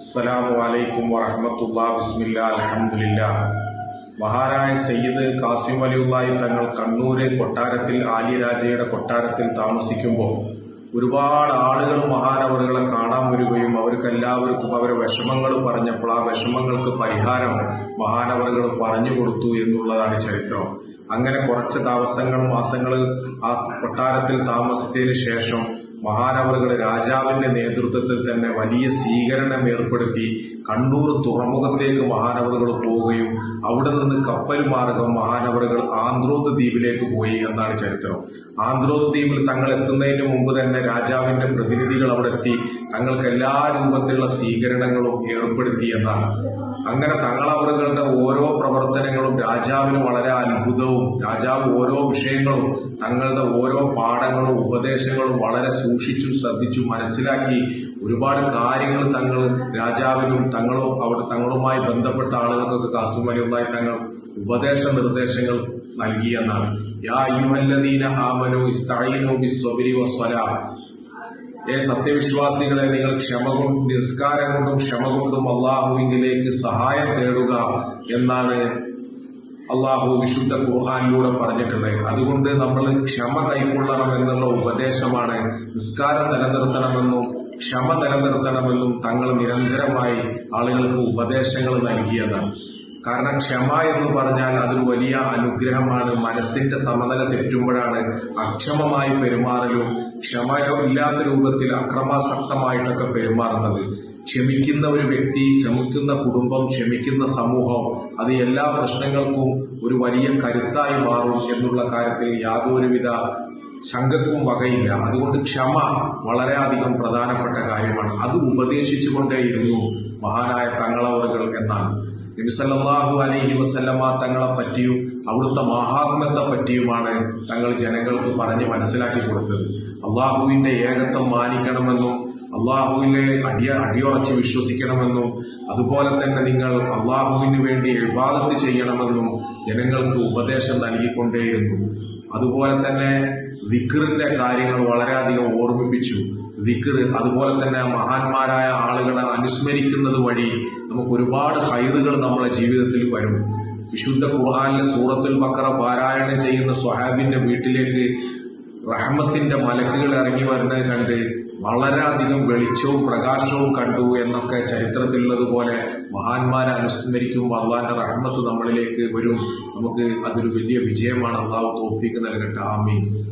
അസ്സലാമു അലൈക്കും വറഹമത്തുള്ള ബിസ്മില്ല അലഹമുല്ല മഹാരായ സയ്യിദ് കാസിം അലിയുള്ളായി തങ്ങൾ കണ്ണൂര് കൊട്ടാരത്തിൽ ആലി രാജയുടെ കൊട്ടാരത്തിൽ താമസിക്കുമ്പോൾ ഒരുപാട് ആളുകൾ മഹാനവറുകളെ കാണാൻ വരികയും അവർക്കെല്ലാവർക്കും അവരെ വിഷമങ്ങൾ പറഞ്ഞപ്പോൾ ആ വിഷമങ്ങൾക്ക് പരിഹാരം മഹാനവറുകൾ പറഞ്ഞു കൊടുത്തു എന്നുള്ളതാണ് ചരിത്രം. അങ്ങനെ കുറച്ച് ദിവസങ്ങൾ മാസങ്ങൾ ആ കൊട്ടാരത്തിൽ താമസിച്ചതിന് ശേഷം മഹാനവറുകൾ രാജാവിന്റെ നേതൃത്വത്തിൽ തന്നെ വലിയ സ്വീകരണം ഏർപ്പെടുത്തി കണ്ണൂർ തുറമുഖത്തേക്ക് മഹാനവറുകൾ പോവുകയും അവിടെ നിന്ന് കപ്പൽ മാർഗം മഹാനവറുകൾ ആന്ത്രോത്ത് ദ്വീപിലേക്ക് പോയി എന്നാണ് ചരിത്രം. ആന്ത്രോത്ത് ദ്വീപിൽ തങ്ങൾ എത്തുന്നതിന് മുമ്പ് തന്നെ രാജാവിന്റെ പ്രതിനിധികൾ അവിടെ എത്തി തങ്ങൾക്ക് എല്ലാ രൂപത്തിലുള്ള സ്വീകരണങ്ങളും ഏർപ്പെടുത്തി എന്നാണ്. അങ്ങനെ തങ്ങളവറുകളുടെ ഓരോ പ്രവർത്തനങ്ങളും രാജാവിന് വളരെ അത്ഭുതവും രാജാവ് ഓരോ വിഷയങ്ങളും തങ്ങളുടെ ഓരോ പാഠങ്ങളും ഉപദേശങ്ങളും വളരെ സൂക്ഷിച്ചും ശ്രദ്ധിച്ചും മനസ്സിലാക്കി ഒരുപാട് കാര്യങ്ങൾ തങ്ങൾ രാജാവിനും തങ്ങളും അവിടെ തങ്ങളുമായി ബന്ധപ്പെട്ട ആളുകൾക്കൊക്കെ കാസുമലിയുമായി തങ്ങൾ ഉപദേശ നിർദ്ദേശങ്ങൾ നൽകിയെന്നാണ് യാ യുഹല്ലദീന ആമനു ഇസ്തഈനു ബിസ്സബ്രി വസ്വല. ഏ സത്യവിശ്വാസികളെ നിങ്ങൾ ക്ഷമ കൊണ്ടും നിസ്കാരം കൊണ്ടും ക്ഷമ കൊണ്ടും അള്ളാഹുവിങ്കിലേക്ക് സഹായം തേടുക എന്നാണ് അള്ളാഹു വിശുദ്ധ ഖുർആാനിലൂടെ പറഞ്ഞിട്ടുണ്ട്. അതുകൊണ്ട് നമ്മൾ ക്ഷമ കൈക്കൊള്ളണം എന്നുള്ള ഉപദേശമാണ് നിസ്കാരം നിലനിർത്തണമെന്നും ക്ഷമ നിലനിർത്തണമെന്നും തങ്ങൾ നിരന്തരമായി ആളുകൾക്ക് ഉപദേശങ്ങൾ നൽകിയതാണ് കാരണം ക്ഷമ എന്ന് പറഞ്ഞാൽ അതൊരു വലിയ അനുഗ്രഹമാണ്. മനസ്സിന്റെ സമനില തെറ്റുമ്പോഴാണ് അക്ഷമമായി പെരുമാറലും ക്ഷമ ഇല്ലാത്ത രൂപത്തിൽ അക്രമാസക്തമായിട്ടൊക്കെ പെരുമാറുന്നത്. ക്ഷമിക്കുന്ന ഒരു വ്യക്തി ക്ഷമിക്കുന്ന കുടുംബം ക്ഷമിക്കുന്ന സമൂഹം അത് എല്ലാ പ്രശ്നങ്ങൾക്കും ഒരു വലിയ കരുത്തായി മാറും എന്നുള്ള കാര്യത്തിൽ യാതൊരുവിധ ശങ്കക്കും വകയില്ല. അതുകൊണ്ട് ക്ഷമ വളരെയധികം പ്രധാനപ്പെട്ട കാര്യമാണ്. അത് ഉപദേശിച്ചുകൊണ്ടേയിരുന്നു മഹാനായ തങ്ങളവറുകൾ എന്നാണ്. നബിസല്ലാഹു അലൈഹി വസല്ലമ തങ്ങളെ പറ്റിയും അവിടുത്തെ മഹാത്മ്യത്തെ പറ്റിയുമാണ് തങ്ങൾ ജനങ്ങൾക്ക് പറഞ്ഞ് മനസ്സിലാക്കി കൊടുത്തത്. അള്ളാഹുവിന്റെ ഏകത്വം മാനിക്കണമെന്നും അള്ളാഹുവിനെ അടിയ അടിയുറച്ച് വിശ്വസിക്കണമെന്നും അതുപോലെ തന്നെ നിങ്ങൾ അള്ളാഹുവിന് വേണ്ടി വിവാദത്ത് ചെയ്യണമെന്നും ജനങ്ങൾക്ക് ഉപദേശം നൽകിക്കൊണ്ടേയിരുന്നു. അതുപോലെ തന്നെ വിക്രിന്റെ കാര്യങ്ങൾ വളരെയധികം ഓർമ്മിപ്പിച്ചു. വിക്ർ അതുപോലെ തന്നെ മഹാന്മാരായ ആളുകളെ അനുസ്മരിക്കുന്നത് വഴി നമുക്ക് ഒരുപാട് ഹൈറുകൾ നമ്മുടെ ജീവിതത്തിൽ വരും. വിശുദ്ധ ഖുർആാനിലെ സൂറത്തുൽ ബക്കറ പാരായണം ചെയ്യുന്ന സ്വഹാബിന്റെ വീട്ടിലേക്ക് റഹ്മത്തിന്റെ മലക്കുകൾ ഇറങ്ങി വരുന്നത് കണ്ട് വളരെയധികം വെളിച്ചവും പ്രകാശവും കണ്ടു എന്നൊക്കെ ചരിത്രത്തിലുള്ളതുപോലെ മഹാന്മാരെ അനുസ്മരിക്കുമ്പോൾ അള്ളാന്റെ റഹ്മത്ത് നമ്മളിലേക്ക് വരും. നമുക്ക് അതൊരു വലിയ വിജയമാണ്. അള്ളാഹു തോഫിക്ക് നൽകട്ടെ. ആമീൻ.